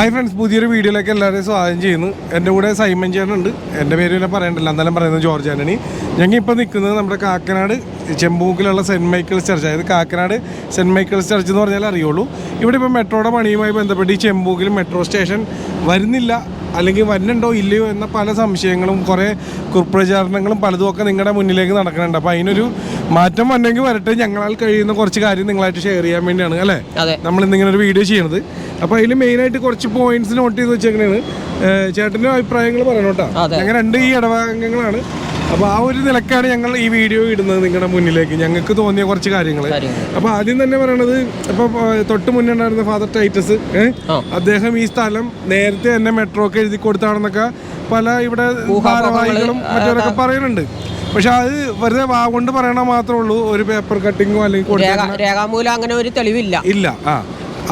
Hi friends പുതിയൊരു വീഡിയോയിലേക്ക് എല്ലാവരെയും സ്വാഗതം ചെയ്യുന്നു. എന്റെ കൂടെ സൈമൻ ചേട്ടനുണ്ട്. എന്റെ പേര് പിന്നെ പറയണ്ടല്ലോ. എന്തായാലും പറയുന്നത് ജോർജ് ആന്റണി. ഞങ്ങൾ ഇപ്പോൾ നിൽക്കുന്നത് നമ്മുടെ കാക്കനാട് ചെമ്പൂക്കിലുള്ള സെന്റ് മൈക്കിൾസ് ചർച്ച് അതായത് കാക്കനാട് സെന്റ് മൈക്കിൾസ് ചർച്ച് എന്ന് പറഞ്ഞാൽ അറിയുള്ളൂ. ഇവിടെ ഇപ്പോൾ മെട്രോയുടെ പണിയുമായി ബന്ധപ്പെട്ട് ഈ ചെമ്പൂക്കിൽ മെട്രോ സ്റ്റേഷൻ വരുന്നില്ല അല്ലെങ്കിൽ വരുന്നുണ്ടോ ഇല്ലയോ എന്ന പല സംശയങ്ങളും കുറേ കുപ്രചാരണങ്ങളും പലതും ഒക്കെ നിങ്ങളുടെ മുന്നിലേക്ക് നടക്കുന്നുണ്ട്. അപ്പോൾ അതിനൊരു മാറ്റം വന്നെങ്കിൽ വരട്ടെ. ഞങ്ങളാൽ കഴിയുന്ന കുറച്ച് കാര്യം നിങ്ങളായിട്ട് ഷെയർ ചെയ്യാൻ വേണ്ടിയാണ് അല്ലേ? നമ്മൾ ഇന്നിങ്ങനെ ഒരു വീഡിയോ ചെയ്യണത്. അപ്പോൾ അതിൽ മെയിനായിട്ട് കുറച്ച് പോയിന്റ്സ് നോട്ട് ചെയ്ത് വെച്ചേക്കണേണ്. ചേട്ടന്റെ അഭിപ്രായങ്ങൾ പറയണം കേട്ടോ. അങ്ങനെ രണ്ട് ഈ ഇടഭാഗങ്ങളാണ് അപ്പോൾ ആ ഒരു നിലക്കാണ് ഞങ്ങൾ ഈ വീഡിയോ ഇടുന്നത് നിങ്ങളുടെ മുന്നിലേക്ക്. ഞങ്ങൾക്ക് തോന്നിയ കുറച്ച് കാര്യങ്ങൾ അപ്പൊ അപ്പോൾ ആദ്യം തന്നെ പറയണത് ഇപ്പോൾ തൊട്ട് മുന്നേ ഉണ്ടായിരുന്ന ഫാദർ ടൈറ്റസ് അദ്ദേഹം ഈ സ്ഥലം നേരത്തെ തന്നെ മെട്രോ ഒക്കെ എഴുതി കൊടുത്താണെന്നൊക്കെ പല ഇവിടെ ഭാരവാഹികളും മറ്റവരൊക്കെ പറയുന്നുണ്ട്. പക്ഷെ അത് വെറുതെ വാ കൊണ്ട് പറയണ മാത്രമേ ഉള്ളൂ. ഒരു പേപ്പർ കട്ടിങ്ങോ അല്ലെങ്കിൽ രേഖ രേഖാമൂലം അങ്ങനെ ഒരു തെളിവില്ല. ഇല്ല ആ.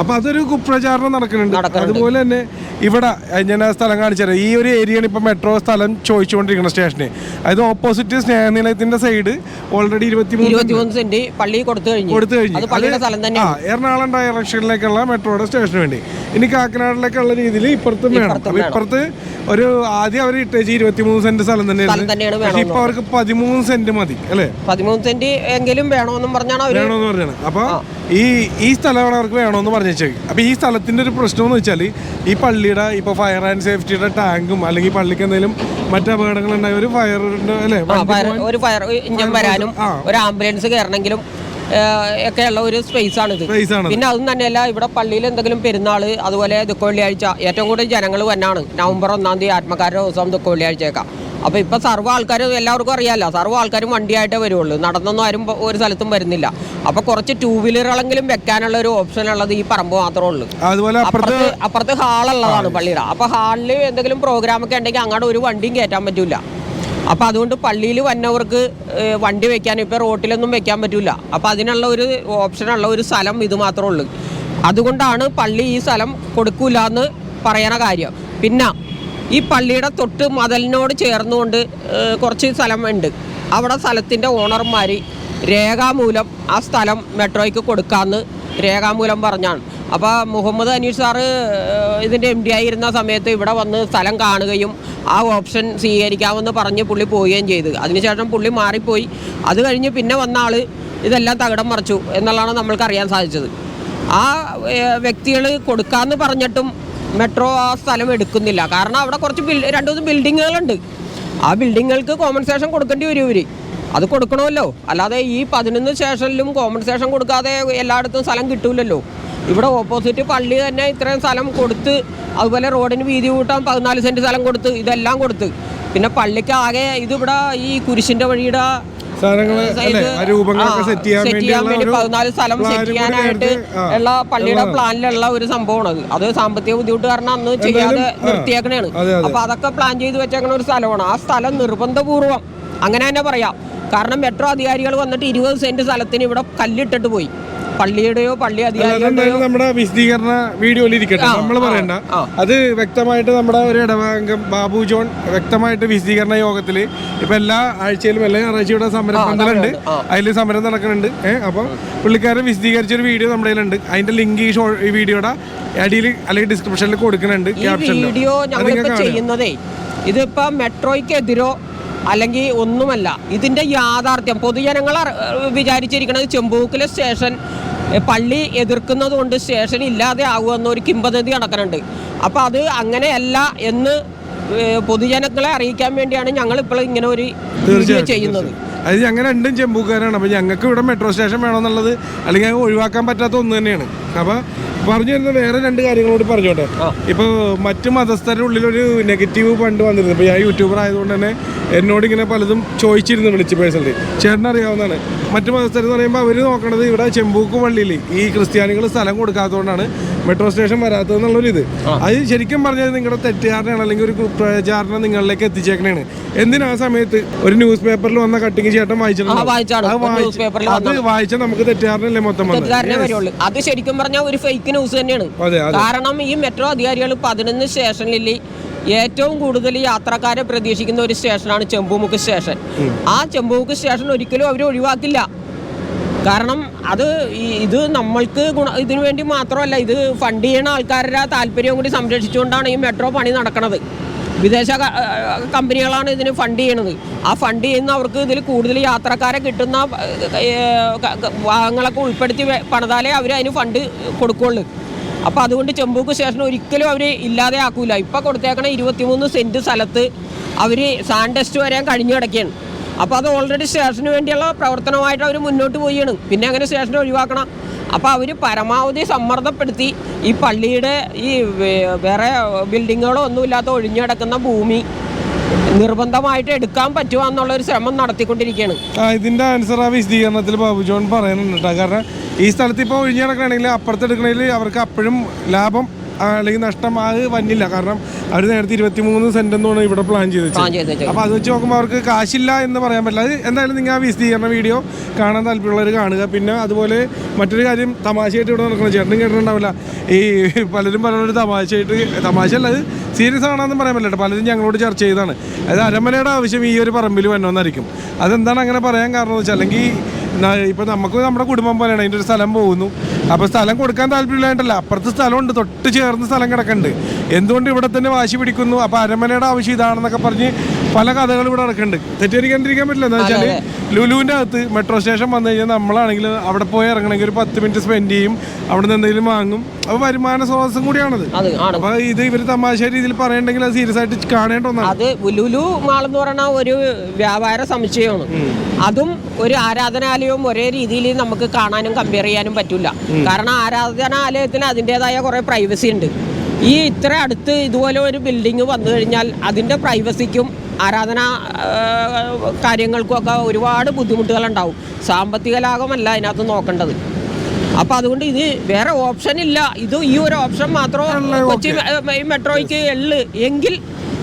അപ്പൊ അതൊരു കുപ്രചാരണം നടക്കുന്നുണ്ട്. അതുപോലെ തന്നെ ഇവിടെ ഞാൻ ആ സ്ഥലം കാണിച്ചത് ഈ ഒരു ഏരിയയാണ് ഇപ്പൊ മെട്രോ സ്ഥലം ചോദിച്ചുകൊണ്ടിരിക്കുന്ന സ്റ്റേഷന്. അതായത് ഓപ്പോസിറ്റ് സ്നേഹനിലയത്തിന്റെ സൈഡ് ഓൾറെഡി ഇരുപത്തിമൂന്ന് സെന്റ് പള്ളി കൊടുത്തു കഴിഞ്ഞു. കൊടുത്തു കഴിഞ്ഞു. ആ എറണാകുളം ഡയറക്ഷനിലേക്കുള്ള മെട്രോയുടെ സ്റ്റേഷന് വേണ്ടി. ഇനി കാക്കനാടിലേക്കുള്ള രീതിയിൽ ഇപ്പുറത്തും വേണം. ഇപ്പുറത്ത് ഒരു ആദ്യം അവർ ഇട്ടേച്ച് ഇരുപത്തിമൂന്ന് സെന്റ് സ്ഥലം തന്നെയാണ് പക്ഷെ ഇപ്പൊ അവർക്ക് പതിമൂന്ന് സെന്റ് മതി അല്ലേ? പതിമൂന്ന് സെന്റ് എങ്കിലും വേണമെന്നും പറഞ്ഞാണ് വേണോന്ന് വേണമെന്ന് പറഞ്ഞാണ്. അപ്പൊ ഈ ഈ സ്ഥലമാണ് അവർക്ക് വേണമെന്ന് പറഞ്ഞു അപ്പൊ ഈ സ്ഥലത്തിന്റെ ഒരു പ്രശ്നം എന്ന് വെച്ചാൽ ഈ പള്ളിയുടെ ഇപ്പൊ ഫയർ ആൻഡ് സേഫ്റ്റിയുടെ ടാങ്കും അല്ലെങ്കിൽ പള്ളിക്ക് എന്തെങ്കിലും മറ്റു അപകടങ്ങൾ ഉണ്ടായ ഒരു ഫയറിന്റെ അല്ലേ? ഫയർ- ഒരു ഫയർ ഇഞ്ചം വരാനും ഒരു ആംബുലൻസ് കയറണമെങ്കിലും ഒക്കെയുള്ള ഒരു സ്പേസ് ആണിത്. പിന്നെ അതും തന്നെയല്ല ഇവിടെ പള്ളിയിൽ എന്തെങ്കിലും പെരുന്നാൾ അതുപോലെ ദുഃഖ വെള്ളിയാഴ്ച ഏറ്റവും കൂടുതൽ ജനങ്ങൾ വന്നാണ്. നവംബർ ഒന്നാം തീയതി ആത്മക്കാരുടെ ദിവസം ദുഃഖ വെള്ളിയാഴ്ചയൊക്കെ അപ്പോൾ ഇപ്പോൾ സർവ ആൾക്കാരും എല്ലാവർക്കും അറിയാമല്ലോ സർവ ആൾക്കാരും വണ്ടിയായിട്ടേ വരുള്ളൂ നടന്നൊന്നും ആരും ഒരു സ്ഥലത്തും വരുന്നില്ല. അപ്പോൾ കുറച്ച് ടൂ വീലറുകളെങ്കിലും വെക്കാനുള്ള ഒരു ഓപ്ഷൻ ഉള്ളത് ഈ പറമ്പ് മാത്രമേ ഉള്ളൂ. അതുപോലെ അപ്പുറത്ത് അപ്പുറത്ത് ഹാളുള്ളതാണ് പള്ളിയുടെ. അപ്പോൾ ഹാളിൽ എന്തെങ്കിലും പ്രോഗ്രാമൊക്കെ ഉണ്ടെങ്കിൽ അങ്ങോട്ട് ഒരു വണ്ടിയും കയറ്റാൻ പറ്റൂല. അപ്പോൾ അതുകൊണ്ട് പള്ളിയിൽ വന്നവർക്ക് വണ്ടി വെക്കാൻ ഇപ്പോൾ റോട്ടിലൊന്നും വെക്കാൻ പറ്റൂല. അപ്പോൾ അതിനുള്ള ഒരു ഓപ്ഷനുള്ള ഒരു സ്ഥലം ഇത് മാത്രമേ ഉള്ളൂ. അതുകൊണ്ടാണ് പള്ളി ഈ സ്ഥലം കൊടുക്കൂല എന്ന് പറയണ കാര്യം. പിന്നെ ഈ പള്ളിയുടെ തൊട്ട് മതലിനോട് ചേർന്നുകൊണ്ട് കുറച്ച് സ്ഥലം ഉണ്ട് അവിടെ സ്ഥലത്തിന്റെ ഓണർമാർ രേഖാമൂലം ആ സ്ഥലം മെട്രോയ്ക്ക് കൊടുക്കാമെന്ന് രേഖാമൂലം പറഞ്ഞാണ്. അപ്പോൾ മുഹമ്മദ് അനീഷ് സാറ് ഇതിന്റെ എം ഡി ആയിരുന്ന സമയത്ത് ഇവിടെ വന്ന് സ്ഥലം കാണുകയും ആ ഓപ്ഷൻ സ്വീകരിക്കാമെന്ന് പറഞ്ഞ് പുള്ളി പോവുകയും ചെയ്തു. അതിനുശേഷം പുള്ളി മാറിപ്പോയി. അത് കഴിഞ്ഞ് പിന്നെ വന്ന ആൾ ഇതെല്ലാം തകിടം മറിച്ചു എന്നുള്ളതാണ് നമ്മൾക്ക് അറിയാൻ സാധിച്ചത്. ആ വ്യക്തികൾ കൊടുക്കാമെന്ന് പറഞ്ഞിട്ടും മെട്രോ ആ സ്ഥലം എടുക്കുന്നില്ല. കാരണം അവിടെ കുറച്ച് ബിൽ രണ്ട് മൂന്ന് ബിൽഡിങ്ങുകളുണ്ട്. ആ ബിൽഡിങ്ങുകൾക്ക് കോമ്പൻസേഷൻ കൊടുക്കേണ്ടി വരും ഇവർ അത് കൊടുക്കണമല്ലോ. അല്ലാതെ ഈ പതിനൊന്ന് സ്റ്റേഷനിലും കോമ്പൻസേഷൻ കൊടുക്കാതെ എല്ലായിടത്തും സ്ഥലം കിട്ടൂലല്ലോ. ഇവിടെ ഓപ്പോസിറ്റ് പള്ളി തന്നെ ഇത്രയും സ്ഥലം കൊടുത്ത് അതുപോലെ റോഡിന് വീതി കൂട്ടാൻ പതിനാല് സെന്റ് സ്ഥലം കൊടുത്ത് ഇതെല്ലാം കൊടുത്ത്. പിന്നെ പള്ളിക്ക് ആകെ ഇതിവിടെ ഈ കുരിശിന്റെ വഴിയുടെ സെറ്റ് ചെയ്യാൻ വേണ്ടി പതിനാല് സ്ഥലം സെറ്റ് ചെയ്യാനായിട്ട് ഉള്ള പള്ളിയുടെ പ്ലാനിലുള്ള ഒരു സംഭവമാണ് അത്. അത് സാമ്പത്തിക ബുദ്ധിമുട്ട് കാരണം അന്ന് ചെയ്യാതെ നിർത്തിയേക്കണേണ്. അപ്പൊ അതൊക്കെ പ്ലാൻ ചെയ്ത് വെച്ചേക്കണ ഒരു സ്ഥലമാണ്. ആ സ്ഥലം നിർബന്ധപൂർവം. അങ്ങനെ തന്നെ പറയാം. കാരണം മെട്രോ അധികാരികൾ വന്നിട്ട് ഇരുപത് സെന്റ് സ്ഥലത്തിന് ഇവിടെ കല്ലിട്ടിട്ട് പോയി. പള്ളിയുടെയോ പള്ളി അധികാരികളുടെയോ നമ്മുടെ വിശദീകരണ വീഡിയോയിൽ ഇരിക്കട്ടെ നമ്മൾ പറയണ്ട. അത് വ്യക്തമായിട്ട് നമ്മുടെ ഒരു ഇടവാംഗം ബാബു ജോൺ വ്യക്തമായിട്ട് വിശദീകരണ യോഗത്തിൽ ഇപ്പൊ എല്ലാ ആഴ്ചയിലും എല്ലാ ഞായറാഴ്ചയുടെ സമരം പന്തലുണ്ട്. അതിൽ സമരം നടക്കുന്നുണ്ട്. ഏഹ് അപ്പൊ പുള്ളിക്കാരൻ വിശദീകരിച്ച ഒരു വീഡിയോ നമ്മുടെ കയ്യിലുണ്ട്. അതിന്റെ ലിങ്ക് ഈ ഷോ ഈ വീഡിയോയുടെ അടിയിൽ അല്ലെങ്കിൽ ഡിസ്ക്രിപ്ഷനിൽ കൊടുക്കുന്നുണ്ട് വീഡിയോ ഞങ്ങളിപ്പോ ചെയ്യുന്നതേ ഇതിപ്പോ മെട്രോയ്ക്കെതിരോ അല്ലെങ്കിൽ ഒന്നുമല്ല. ഇതിന്റെ യാഥാർത്ഥ്യം പൊതുജനങ്ങൾ വിചാരിച്ചിരിക്കുന്നത് ചെമ്പൂക്കിലെ സ്റ്റേഷൻ പള്ളി എതിർക്കുന്നത് കൊണ്ട് സ്റ്റേഷൻ ഇല്ലാതെ ആകുമെന്ന് ഒരു കിംബദന്തി നടക്കുന്നുണ്ട്. അപ്പോൾ അത് അങ്ങനെയല്ല എന്ന് പൊതുജനങ്ങളെ അറിയിക്കാൻ വേണ്ടിയാണ് ഞങ്ങൾ ഇപ്പോൾ ഇങ്ങനെ ഒരു വീഡിയോ ചെയ്യുന്നത്. അത് ഞങ്ങൾ രണ്ടും ചെമ്പൂക്കാരാണ്. അപ്പോൾ ഞങ്ങൾക്ക് ഇവിടെ മെട്രോ സ്റ്റേഷൻ വേണമെന്നുള്ളത് അല്ലെങ്കിൽ ഒഴിവാക്കാൻ പറ്റാത്ത ഒന്ന് തന്നെയാണ്. അപ്പോൾ പറഞ്ഞു വരുന്ന വേറെ രണ്ട് കാര്യങ്ങളോട് പറഞ്ഞോട്ടെ. ഇപ്പോൾ ഇപ്പൊ മറ്റു മതസ്ഥരുടെ ഉള്ളിൽ ഒരു നെഗറ്റീവ് പണ്ട് വന്നിരുന്നു. ഇപ്പോൾ ഞാൻ യൂട്യൂബർ ആയതുകൊണ്ട് തന്നെ എന്നോട് ഇങ്ങനെ പലതും ചോദിച്ചിരുന്നു വിളിച്ച് പേഴ്സണലി ചേട്ടൻ അറിയാവുന്നതാണ്. മറ്റു മതസ്ഥർ എന്ന് പറയുമ്പോൾ അവർ നോക്കണത് ഇവിടെ ചെമ്പൂക്ക് പള്ളിയിൽ ഈ ക്രിസ്ത്യാനികൾ സ്ഥലം കൊടുക്കാത്തതുകൊണ്ടാണ് മെട്രോ സ്റ്റേഷൻ വരാത്തത് എന്നുള്ളൊരു ഇത്. അത് ശരിക്കും പറഞ്ഞത് നിങ്ങളുടെ തെറ്റുകാരനാണ് അല്ലെങ്കിൽ ഒരു പ്രചാരണം നിങ്ങളിലേക്ക് എത്തിച്ചേക്കണേണ്. എന്തിനാ ആ സമയത്ത് ഒരു ന്യൂസ് പേപ്പറിൽ വന്ന കട്ടിങ് ചേട്ടൻ വായിച്ചിട്ടുണ്ടോ അത് വായിച്ചാൽ നമുക്ക് തെറ്റുകാരനല്ലേ മൊത്തം വരുള്ളൂ. അത് ശരിക്കും പറഞ്ഞാൽ ഒരു ഫേക്ക് ന്യൂസ് തന്നെയാണ്. കാരണം ഈ മെട്രോ അധികാരികൾ പതിനൊന്ന് സ്റ്റേഷനിൽ ഏറ്റവും കൂടുതൽ യാത്രക്കാരെ പ്രതീക്ഷിക്കുന്ന ഒരു സ്റ്റേഷനാണ് ചെമ്പൂമുക്ക് സ്റ്റേഷൻ. ആ ചെമ്പൂമുക്ക് സ്റ്റേഷൻ ഒരിക്കലും അവർ ഒഴിവാക്കില്ല. കാരണം അത് ഇത് നമ്മൾക്ക് ഗുണ ഇതിനു വേണ്ടി മാത്രമല്ല ഇത് ഫണ്ട് ചെയ്യുന്ന ആൾക്കാരുടെ താല്പര്യം കൂടി സംരക്ഷിച്ചുകൊണ്ടാണ് ഈ മെട്രോ പണി നടക്കുന്നത് വിദേശ കമ്പനികളാണ് ഇതിന് ഫണ്ട് ചെയ്യണത്. ആ ഫണ്ട് ചെയ്യുന്ന അവർക്ക് ഇതിൽ കൂടുതൽ യാത്രക്കാരെ കിട്ടുന്ന ഭാഗങ്ങളൊക്കെ ഉൾപ്പെടുത്തി പണിതാലേ അവർ അതിന് ഫണ്ട് കൊടുക്കുള്ളൂ. അപ്പോൾ അതുകൊണ്ട് ചെമ്പൂക്ക് സ്റ്റേഷൻ ഒരിക്കലും അവർ ഇല്ലാതെ ആക്കൂല ഇപ്പം കൊടുത്തേക്കണ ഇരുപത്തിമൂന്ന് സെന്റ് സ്ഥലത്ത് അവർ സാൻഡ് ടെസ്റ്റ് വരാൻ കഴിഞ്ഞു കിടക്കുകയാണ്. അപ്പോൾ അത് ഓൾറെഡി സ്റ്റേഷന് വേണ്ടിയുള്ള പ്രവർത്തനമായിട്ട് അവർ മുന്നോട്ട് പോവുകയാണ്. പിന്നെ അങ്ങനെ സ്റ്റേഷൻ ഒഴിവാക്കണം. അപ്പോൾ അവർ പരമാവധി സമ്മർദ്ദപ്പെടുത്തി ഈ പള്ളിയുടെ ഈ വേറെ ബിൽഡിങ്ങുകളോ ഒന്നുമില്ലാത്ത ഒഴിഞ്ഞു കിടക്കുന്ന ഭൂമി നിർബന്ധമായിട്ട് എടുക്കാൻ പറ്റുമോ എന്നുള്ളൊരു ശ്രമം നടത്തിക്കൊണ്ടിരിക്കുകയാണ്. ഇതിന്റെ ആൻസർ ആ വിശദീകരണത്തിൽ ബാബു ജോൺ പറയുന്നുണ്ട് കാരണം ഈ സ്ഥലത്ത് ഇപ്പോൾ ഒഴിഞ്ഞു അപ്പുറത്തെടുക്കണമെങ്കിൽ അപ്പുറത്ത് അവർക്ക് അപ്പോഴും ലാഭം അല്ലെങ്കിൽ നഷ്ടം അത് വന്നില്ല. കാരണം അവർ നേരത്തെ ഇരുപത്തി മൂന്ന് സെന്റ് എന്നാണ് ഇവിടെ പ്ലാൻ ചെയ്ത് അപ്പൊ അപ്പോൾ അത് വെച്ച് നോക്കുമ്പോൾ അവർക്ക് കാശില്ല എന്ന് പറയാൻ പറ്റില്ല. അത് എന്തായാലും നിങ്ങൾ ആ വിശദീകരണ വീഡിയോ കാണാൻ താല്പര്യമുള്ളവർ കാണുക. പിന്നെ അതുപോലെ മറ്റൊരു കാര്യം തമാശയായിട്ട് ഇവിടെ നടക്കുന്നത് ചേട്ടനും കേട്ടിട്ടുണ്ടാവില്ല ഈ പലരും പലരും തമാശയായിട്ട് തമാശ അല്ല അത് സീരിയസ് ആണെന്ന് പറയാൻ പറ്റില്ല. പലരും ഞങ്ങളോട് ചർച്ച ചെയ്താണ് അതായത് അരമനയുടെ ആവശ്യം ഈ ഒരു പറമ്പിൽ വന്നോന്നായിരിക്കും. അതെന്താണ് അങ്ങനെ പറയാൻ കാരണം എന്ന് വെച്ചാൽ അല്ലെങ്കിൽ ഇപ്പം നമുക്ക് നമ്മുടെ കുടുംബം പോലെയാണ് അതിന്റെ ഒരു സ്ഥലം പോകുന്നു. അപ്പോൾ സ്ഥലം കൊടുക്കാൻ താല്പര്യമില്ലായിട്ടല്ല അപ്പുറത്ത് സ്ഥലമുണ്ട് തൊട്ട് ചേർന്ന് സ്ഥലം കിടക്കുന്നുണ്ട്. എന്തുകൊണ്ട് ഇവിടെ തന്നെ വാശി പിടിക്കുന്നു? അപ്പോൾ അരമനയുടെ ആവശ്യം ഇതാണെന്നൊക്കെ പറഞ്ഞ് പല കഥകളും ഇവിടെ നടക്കുന്നുണ്ട്. തെറ്റിദ്ധരിക്കാണ്ടിരിക്കാൻ പറ്റില്ല. എന്താ വെച്ചാൽ ലുലുവിന്റെ അകത്ത് മെട്രോ സ്റ്റേഷൻ വന്നു കഴിഞ്ഞാൽ നമ്മളാണെങ്കിൽ അവിടെ പോയി ഇറങ്ങണമെങ്കിൽ ഒരു പത്ത് മിനിറ്റ് സ്പെൻഡ് ചെയ്യും. അവിടെ നിന്ന് എന്തെങ്കിലും വാങ്ങും. അപ്പോൾ വരുമാന സ്രോതസ്സും കൂടിയാണത്. അപ്പോൾ ഇത് ഇവർ തമാശ രീതിയിൽ പറയണ്ടെങ്കിൽ അത് സീരിയസ് ആയിട്ട് കാണേണ്ട ഒന്നാണ്. അത് ലുലു മാൾ എന്ന് പറയുന്ന ഒരു വ്യാപാര സമുച്ചയമാണ്. അതും ഒരു ആരാധനാലയവും ഒരേ രീതിയിൽ നമുക്ക് കാണാനും കമ്പയർ ചെയ്യാനും പറ്റില്ല കാരണം ആരാധനാലയത്തിന് അതിന്റെതായ കുറേ പ്രൈവസി ഉണ്ട്. ഈ ഇത്ര അടുത്ത് ഇതുപോലെ ഒരു ബിൽഡിംഗ് വന്നു കഴിഞ്ഞാൽ അതിന്റെ പ്രൈവസിക്കും ആരാധന കാര്യങ്ങൾക്കുമൊക്കെ ഒരുപാട് ബുദ്ധിമുട്ടുകളുണ്ടാവും. സാമ്പത്തിക ലാഭമല്ല അതിനകത്ത് നോക്കേണ്ടത്. അപ്പൊ അതുകൊണ്ട് ഇത് വേറെ ഓപ്ഷൻ ഇല്ല. ഇത് ഈ ഒരു ഓപ്ഷൻ മാത്രമേ കൊച്ചി മെട്രോയ്ക്ക് ഉള്ളു എങ്കിൽ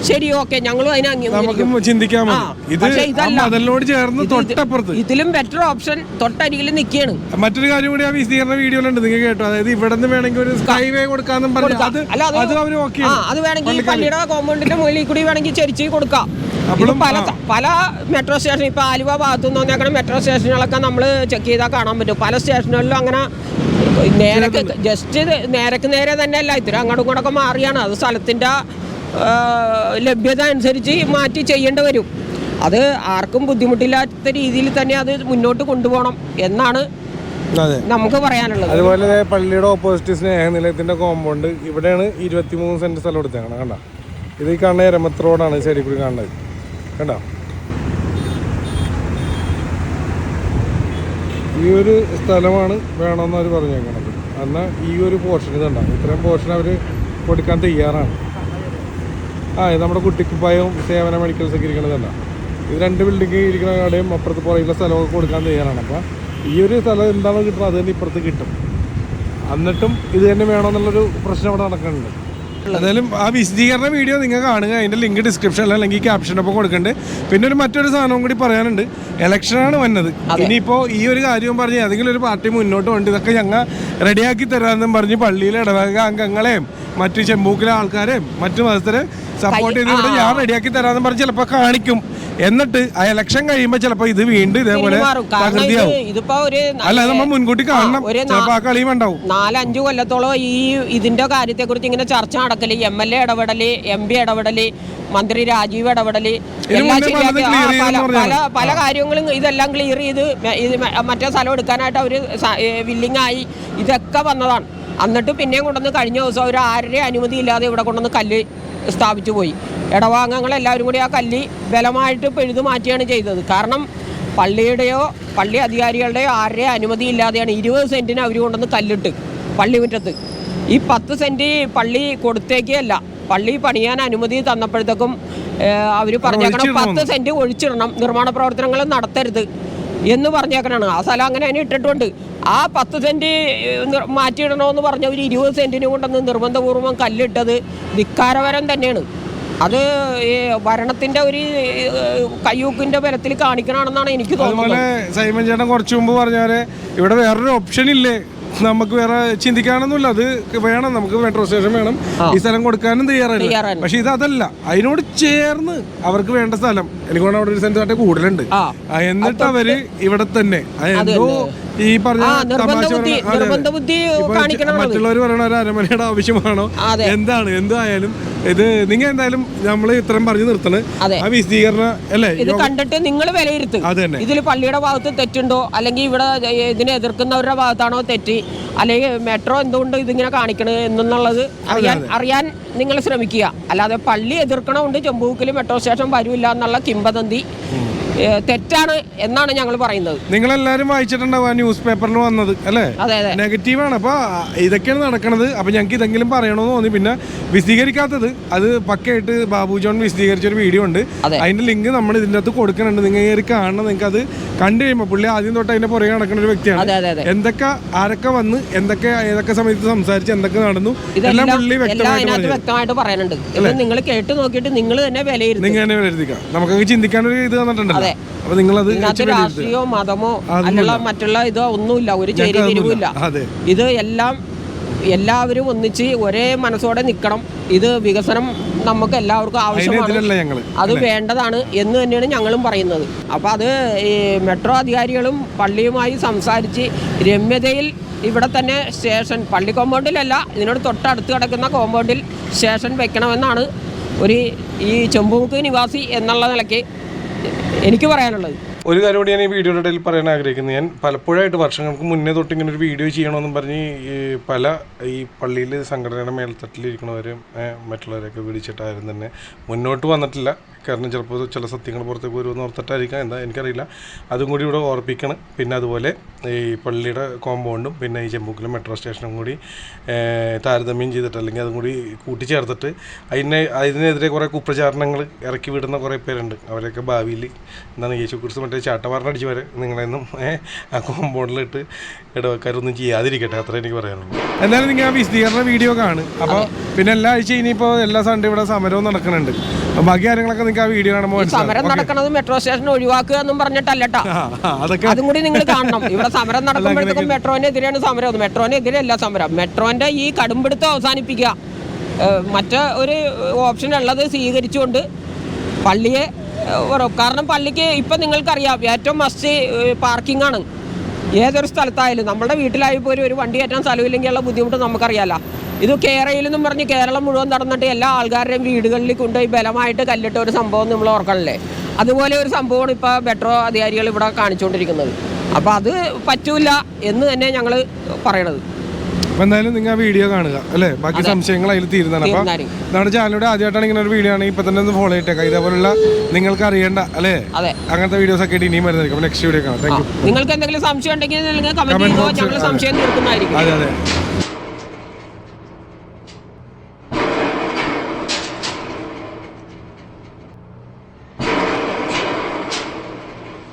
ശരി ഓക്കെ ഞങ്ങളും അതിനെ അംഗീകരിക്കും. നമുക്ക് ചിന്തിക്കാൻ ആ, മതി ഇത് പക്ഷേ ആ ഇതല്ല. മതിലിനോട് ചേർന്ന് തൊട്ടപ്പുറത്ത്. ഇതിലും ബെറ്റർ ഓപ്ഷൻ തൊട്ടരികിൽ നിൽക്കുകയാണ്. മറ്റൊരു കാര്യം കൂടി ആ വിശദീകരണ വീഡിയോയിലുണ്ട്. നിങ്ങൾ കേട്ടോ. അതായത് ഇവിടെ നിന്ന് വേണമെങ്കിൽ ഒരു സ്കൈ വേ കൊടുക്കാന്നും പറഞ്ഞു അത് അല്ല അത് അവർ ഓക്കെ അത് വേണമെങ്കിൽ പള്ളിയുടെ കോമ്പൗണ്ടിന്റെ മുകളിൽ കൂടി വേണമെങ്കിൽ ചരിച്ച് കൊടുക്കാം. അപ്പോഴും, പല പല മെട്രോ സ്റ്റേഷൻ ഇപ്പൊ ആലുവ ഭാഗത്തു നിന്ന് വന്നേക്കണ മെട്രോ സ്റ്റേഷനുകളൊക്കെ നമ്മൾ ചെക്ക് ചെയ്താൽ കാണാൻ പറ്റും. പല സ്റ്റേഷനുകളിലും അങ്ങനെ നേരക്ക് ജസ്റ്റ് നേരക്ക് നേരെ തന്നെ അല്ല ഇത്തിരി അങ്ങോട്ടും ഇങ്ങോട്ടൊക്കെ മാറിയാണ്. അത് സ്ഥലത്തിന്റെ ലഭ്യത അനുസരിച്ച് മാറ്റി ചെയ്യേണ്ടി വരും. അത് ആർക്കും ബുദ്ധിമുട്ടില്ലാത്ത രീതിയിൽ തന്നെ അത് മുന്നോട്ട് കൊണ്ടുപോകണം എന്നാണ് നമുക്ക് പറയാനുള്ളത്. അതുപോലെ പള്ളിയുടെ ഓപ്പോസിറ്റ് സ്നേഹനിലയത്തിന്റെ കോമ്പൗണ്ട് ഇവിടെയാണ് ഇരുപത്തിമൂന്ന് സെന്റ് സ്ഥലം എടുത്തേക്കണം കണ്ട? ഇത് ഈ കാണുന്ന എരമത്ത് റോഡാണ് ശരി കൂടി കാണുന്നത്. കണ്ട? ഈ ഒരു സ്ഥലമാണ് വേണമെന്ന് അവർ പറഞ്ഞേക്കണത്. എന്നാൽ ഈ ഒരു പോർഷൻ ഇതുണ്ടാകും ഇത്രയും പോർഷൻ അവർ കൊടുക്കാൻ തയ്യാറാണ്. ആ ഇത് നമ്മുടെ കുട്ടിക്കുപ്പായവും സേവന മെഡിക്കൽസ് ഒക്കെ തന്നെ ഇത് രണ്ട് ബിൽഡിംഗ് ഇരിക്കുന്ന കടയും അപ്പുറത്ത് പുറകിലുള്ള സ്ഥലമൊക്കെ കൊടുക്കാൻ തയ്യാറാണ്. അപ്പോൾ ഈ ഒരു സ്ഥലം എന്താണോ കിട്ടുന്നത് അത് തന്നെ ഇപ്പുറത്ത് കിട്ടും. എന്നിട്ടും ഇത് തന്നെ വേണമെന്നുള്ളൊരു പ്രശ്നം അവിടെ നടക്കുന്നുണ്ട്. എന്തായാലും ആ വിശദീകരണ വീഡിയോ നിങ്ങൾ കാണുക. അതിന്റെ ലിങ്ക് ഡിസ്ക്രിപ്ഷനിൽ അല്ലെങ്കിൽ ക്യാപ്ഷനൊപ്പം കൊടുക്കുന്നുണ്ട് പിന്നെ ഒരു മറ്റൊരു സാധനവും കൂടി പറയാനുണ്ട്. ഇലക്ഷനാണ് വന്നത്. ഇനിയിപ്പോൾ ഈ ഒരു കാര്യവും പറഞ്ഞ് ഏതെങ്കിലും ഒരു പാർട്ടി മുന്നോട്ട് കൊണ്ട് ഇതൊക്കെ ഞങ്ങൾ റെഡിയാക്കി തരാമെന്നും പറഞ്ഞ് പള്ളിയിലെ ഇടവക അംഗങ്ങളെയും മറ്റ് ചെമ്പൂക്കിലെ ആൾക്കാരെയും മറ്റു മതസ്ഥരെ സപ്പോർട്ട് ചെയ്തിട്ട് ഞാൻ റെഡിയാക്കി തരാമെന്ന് പറഞ്ഞ് ചിലപ്പോൾ കാണിക്കും. എന്നിട്ട് ആ ഇലക്ഷൻ കഴിയുമ്പോൾ ചിലപ്പോൾ ഇത് വീണ്ടും ഇതേപോലെ അല്ല നമ്മൾ മുൻകൂട്ടി കാണണം. ചിലപ്പോൾ ആ കളിയും ഉണ്ടാവും. നാലഞ്ചു കൊല്ലത്തോളം ഈ ഇതിന്റെ കാര്യത്തെക്കുറിച്ച് ഇങ്ങനെ ചർച്ച നടക്കൽ. എം എൽ എ ഇടപെടൽ എം പി ഇടപെടൽ മന്ത്രി രാജീവ് ഇടപെടൽ പല പല കാര്യങ്ങളും ഇതെല്ലാം ക്ലിയർ ചെയ്ത് മറ്റേ സ്ഥലം എടുക്കാനായിട്ട് അവർ വില്ലിങ് ആയി. ഇതൊക്കെ വന്നതാണ്. എന്നിട്ട് പിന്നെയും കൊണ്ടുവന്ന് കഴിഞ്ഞ ദിവസം അവർ ആരുടെ അനുമതി ഇല്ലാതെ ഇവിടെ കൊണ്ടുവന്ന് കല്ല് സ്ഥാപിച്ചു പോയി. ഇടവാംഗങ്ങൾ എല്ലാവരും കൂടി ആ കല്ല് ബലമായിട്ട് പെഴുതു മാറ്റിയാണ് ചെയ്തത്. കാരണം പള്ളിയുടെയോ പള്ളി അധികാരികളുടെയോ ആരുടെയോ അനുമതി ഇല്ലാതെയാണ് ഇരുപത് സെന്റിന് അവർ കൊണ്ടുവന്ന് കല്ലിട്ട് പള്ളി മുറ്റത്ത്. ഈ പത്ത് സെന്റ് പള്ളി കൊടുത്തേക്കല്ല പള്ളി പണിയാൻ അനുമതി തന്നപ്പോഴത്തേക്കും അവർ പറഞ്ഞേക്കണം. പത്ത് സെന്റ് ഒഴിച്ചിടണം. നിർമ്മാണ പ്രവർത്തനങ്ങൾ നടത്തരുത്. എന്ന് പറഞ്ഞേക്കണാണ്. ആ സ്ഥലം അങ്ങനെ അതിന് ഇട്ടിട്ടുണ്ട്. ആ പത്ത് സെന്റ് മാറ്റിയിടണമെന്ന് പറഞ്ഞ ഒരു ഇരുപത് സെന്റിന് കൊണ്ടൊന്ന് നിർബന്ധപൂർവം കല്ലിട്ടത് നിക്കാരവരം തന്നെയാണ്. അത് ഈ ഭരണത്തിന്റെ ഒരു കയ്യൂക്കിന്റെ ബലത്തിൽ കാണിക്കണമെന്നാണ് എനിക്ക് തോന്നുന്നത്. സൈമൻ ചേട്ടൻ കുറച്ച് മുമ്പ് പറഞ്ഞാൽ ഇവിടെ വേറൊരു ഓപ്ഷൻ ഇല്ലേ? നമുക്ക് വേറെ ചിന്തിക്കാനൊന്നുമില്ല. അത് വേണം നമുക്ക് മെട്രോ സ്റ്റേഷൻ വേണം. ഈ സ്ഥലം കൊടുക്കാനും തയ്യാറല്ല. പക്ഷെ ഇത് അതല്ല. അതിനോട് ചേർന്ന് അവർക്ക് വേണ്ട സ്ഥലം. എനിക്ക് അവിടെ ഒരു സെന്റ് കൂടുതലുണ്ട് എന്നിട്ട് അവർ ഇവിടെ തന്നെ. എന്തോ ഈ പറഞ്ഞ നിർബന്ധ ബുദ്ധി-. മറ്റുള്ളവർ പറയണ ഒരു അരമനയുടെ ആവശ്യമാണോ. എന്താണ്? എന്തായാലും ഇത് നിങ്ങൾ എന്തായാലും നമ്മൾ ഇത്രയും പറഞ്ഞു നിർത്തണ്. ആ വിശദീകരണം അല്ലേ? ഇത് കണ്ടിട്ട് നിങ്ങൾ വിലയിരുത്തും. അത് തന്നെ. ഇതിൽ പള്ളിയുടെ ഭാഗത്ത് തെറ്റുണ്ടോ? അല്ലെങ്കിൽ ഇവിടെ ഇതിനെ എതിർക്കുന്നവരുടെ ഭാഗത്താണോ തെറ്റി? അല്ലെങ്കിൽ മെട്രോ എന്തുകൊണ്ട് ഇതിങ്ങനെ കാണിക്കണത് എന്നുള്ളത് അറിയാൻ അറിയാൻ നിങ്ങൾ ശ്രമിക്കുക. അല്ലാതെ പള്ളി എതിർക്കണമുണ്ട് ചെമ്പൂക്കിൽ മെട്രോ സ്റ്റേഷൻ വരില്ല എന്നുള്ള കിംബദന്തി തെറ്റാണ് എന്നാണ് ഞങ്ങൾ പറയുന്നത്. നിങ്ങൾ എല്ലാവരും വായിച്ചിട്ടുണ്ടാവും ആ ന്യൂസ് പേപ്പറിൽ വന്നത് അല്ലേ? അതെ അതെ. നെഗറ്റീവാണ്. അപ്പോൾ ഇതൊക്കെയാണ് നടക്കുന്നത് അപ്പോൾ ഞങ്ങൾക്ക് ഇതെങ്കിലും പറയണമെന്ന് തോന്നി. പിന്നെ വിശദീകരിക്കാത്തത് അത് പക്കയായിട്ട് ബാബു ജോൺ വിശദീകരിച്ച ഒരു വീഡിയോ ഉണ്ട്. അതിന്റെ ലിങ്ക് നമ്മൾ ഇതിന്റെ അകത്ത് കൊടുക്കുന്നുണ്ട് നിങ്ങൾ കയറി കാണണം. നിങ്ങൾക്ക് അത് കണ്ടു കഴിയുമ്പോൾ പുള്ളി ആദ്യം തൊട്ട് അതിന്റെ പുറകെ നടക്കുന്ന ഒരു വ്യക്തിയാണ്. എന്തൊക്കെ ആരൊക്കെ വന്ന് എന്തൊക്കെ ഏതൊക്കെ സമയത്ത് സംസാരിച്ച് എന്തൊക്കെ നടന്നു എല്ലാം പുള്ളി വ്യക്തമായിട്ട് പറയാനുണ്ട്. നിങ്ങൾ കേട്ട് നോക്കിയിട്ട് നിങ്ങൾ തന്നെ വിലയിരുത്തും നിങ്ങൾ തന്നെ വിലയിരുത്തിക്കാം നമുക്ക് ചിന്തിക്കാനൊരു ഇത് തന്നിട്ടുണ്ടല്ലോ. അതെ. ഇതിനകത്ത് രാഷ്ട്രീയമോ മതമോ. അല്ലുള്ള മറ്റുള്ള ഇതോ ഒന്നുമില്ല. ഒരു ചേരി തിരിവില്ല ഇത് എല്ലാം എല്ലാവരും ഒന്നിച്ച് ഒരേ മനസ്സോടെ നിൽക്കണം ഇത് വികസനം നമുക്ക് എല്ലാവർക്കും ആവശ്യമാണ്. അത് വേണ്ടതാണ് എന്ന് തന്നെയാണ് ഞങ്ങളും പറയുന്നത്. അപ്പോൾ അത് ഈ മെട്രോ അധികാരികളും പള്ളിയുമായി സംസാരിച്ച് രമ്യതയിൽ ഇവിടെ തന്നെ സ്റ്റേഷൻ പള്ളി കോമ്പൗണ്ടിലല്ല ഇതിനോട് തൊട്ടടുത്ത് കിടക്കുന്ന കോമ്പൗണ്ടിൽ സ്റ്റേഷൻ വെക്കണമെന്നാണ് ഒരു ഈ ചെമ്പുമുക്ക് നിവാസി എന്നുള്ള നിലയ്ക്ക് എനിക്ക് പറയാനുള്ളത്. ഒരു കാര്യം കൂടി ഞാൻ ഈ വീഡിയോയുടെ ഇടയിൽ പറയാൻ ആഗ്രഹിക്കുന്നത് ഞാൻ പലപ്പോഴായിട്ട് വർഷങ്ങൾക്ക് മുന്നേ തൊട്ട് ഇങ്ങനെ ഒരു വീഡിയോ ചെയ്യണമെന്നും പറഞ്ഞ് ഈ പല ഈ പള്ളിയിൽ സംഘടനയുടെ മേൽത്തട്ടിലിരിക്കുന്നവരും ഏഹ്, മറ്റുള്ളവരെയൊക്കെ വിളിച്ചിട്ടായിരുന്നു തന്നെ മുന്നോട്ട് വന്നിട്ടില്ല. കാരണം ചിലപ്പോൾ ചില സത്യങ്ങൾ പുറത്തേക്ക് വരുമെന്ന് ഓർത്തിട്ടായിരിക്കാം. എന്താ എനിക്കറിയില്ല. അതും കൂടി ഇവിടെ ഓർപ്പിക്കണം. പിന്നെ അതുപോലെ ഈ പള്ളിയുടെ കോമ്പൗണ്ടും പിന്നെ ഈ ചെമ്പൂക്കിലെ മെട്രോ സ്റ്റേഷനും കൂടി താരതമ്യം ചെയ്തിട്ട് അല്ലെങ്കിൽ അതും കൂടി കൂട്ടിച്ചേർത്തിട്ട് അതിനെ അതിനെതിരെ കുറേ കുപ്രചാരണങ്ങൾ ഇറക്കി വിടുന്ന കുറേ പേരുണ്ട്. അവരൊക്കെ ഭാവിയിൽ എന്താണ് യേശു കുറിച്ച് മറ്റേ ചാട്ടവാറിനടിച്ച് വരെ നിങ്ങളെന്നും ആ കോമ്പൗണ്ടിലിട്ട് ഇടവക്കാരൊന്നും ചെയ്യാതിരിക്കട്ടെ. അത്ര എനിക്ക് പറയാനുള്ളൂ. എന്തായാലും നിങ്ങൾ ആ വിശദീകരണ വീഡിയോ കാണും. അപ്പോൾ പിന്നെ എല്ലാ ആഴ്ച ഇനിയിപ്പോൾ എല്ലാ സൺഡേ ഇവിടെ സമരവും നടക്കുന്നുണ്ട്. അപ്പോൾ ബാക്കി കാര്യങ്ങളൊക്കെ നിങ്ങൾക്ക് ആ വീഡിയോ കാണുമ്പോൾ സമരം നടക്കുന്നത് മെട്രോ സ്റ്റേഷൻ ഒഴിവാക്കുക എന്നും പറഞ്ഞിട്ടല്ലട്ടാ. അതൊക്കെ അതും കൂടി നിങ്ങൾ കാണണം. ഇവിടെ സമരം നടക്കുമ്പോഴത്തേക്കും മെട്രോനെതിരെയാണ് സമരം. മെട്രോനെതിരെ അല്ല സമരം. മെട്രോന്റെ ഈ കടുംപിടുത്തം അവസാനിപ്പിക്കുക. മറ്റ് ഒരു ഓപ്ഷൻ ഉള്ളത് സ്വീകരിച്ചുകൊണ്ട് പള്ളിയെ കാരണം പള്ളിക്ക് ഇപ്പം നിങ്ങൾക്കറിയാം ഏറ്റവും മസ്റ്റ് പാർക്കിംഗ് ആണ്. ഏതൊരു സ്ഥലത്തായാലും നമ്മുടെ വീട്ടിലായി പോലും ഒരു വണ്ടി കയറ്റാൻ സ്ഥലമില്ലെങ്കിലുള്ള ബുദ്ധിമുട്ട് നമുക്കറിയാലോ. ഇത് കേരളയിൽ നിന്നും പറഞ്ഞ് കേരളം മുഴുവൻ നടന്നിട്ട് എല്ലാ ആൾക്കാരുടെയും വീടുകളിൽ കൊണ്ടുപോയി ബലമായിട്ട് കല്ലിട്ട ഒരു സംഭവം നമ്മൾ ഓർക്കണല്ലേ? അതുപോലെ ഒരു സംഭവമാണ് ഇപ്പോൾ മെട്രോ അധികാരികൾ ഇവിടെ കാണിച്ചുകൊണ്ടിരിക്കുന്നത്. അപ്പോൾ അത് പറ്റൂല എന്ന് തന്നെ ഞങ്ങൾ പറയണത്. എന്തായാലും നിങ്ങൾ ആ വീഡിയോ കാണുക അല്ലേ? ബാക്കി സംശയങ്ങൾ അതിൽ തീരുന്നതാണ്. അപ്പൊ നമ്മുടെ ചാനലിലൂടെ ആദ്യമായിട്ടാണ് ഇങ്ങനെ ഒരു വീഡിയോ ആണെങ്കിൽ ഇപ്പൊ തന്നെ ഒന്ന് ഫോളോ ചെയ്തേക്കാം. ഇതേപോലുള്ള നിങ്ങൾക്ക് അറിയേണ്ട അല്ലേ? അങ്ങനത്തെ വീഡിയോസ് ഒക്കെ ഇനിയും വരുന്നതായിരിക്കും. നെക്സ്റ്റ് വീഡിയോ കാണാം. നിങ്ങൾക്ക് എന്തെങ്കിലും സംശയം ഉണ്ടെങ്കിൽ കമന്റ് സംശയം തീർക്കുന്നതായിരിക്കും. അതെ അതെ.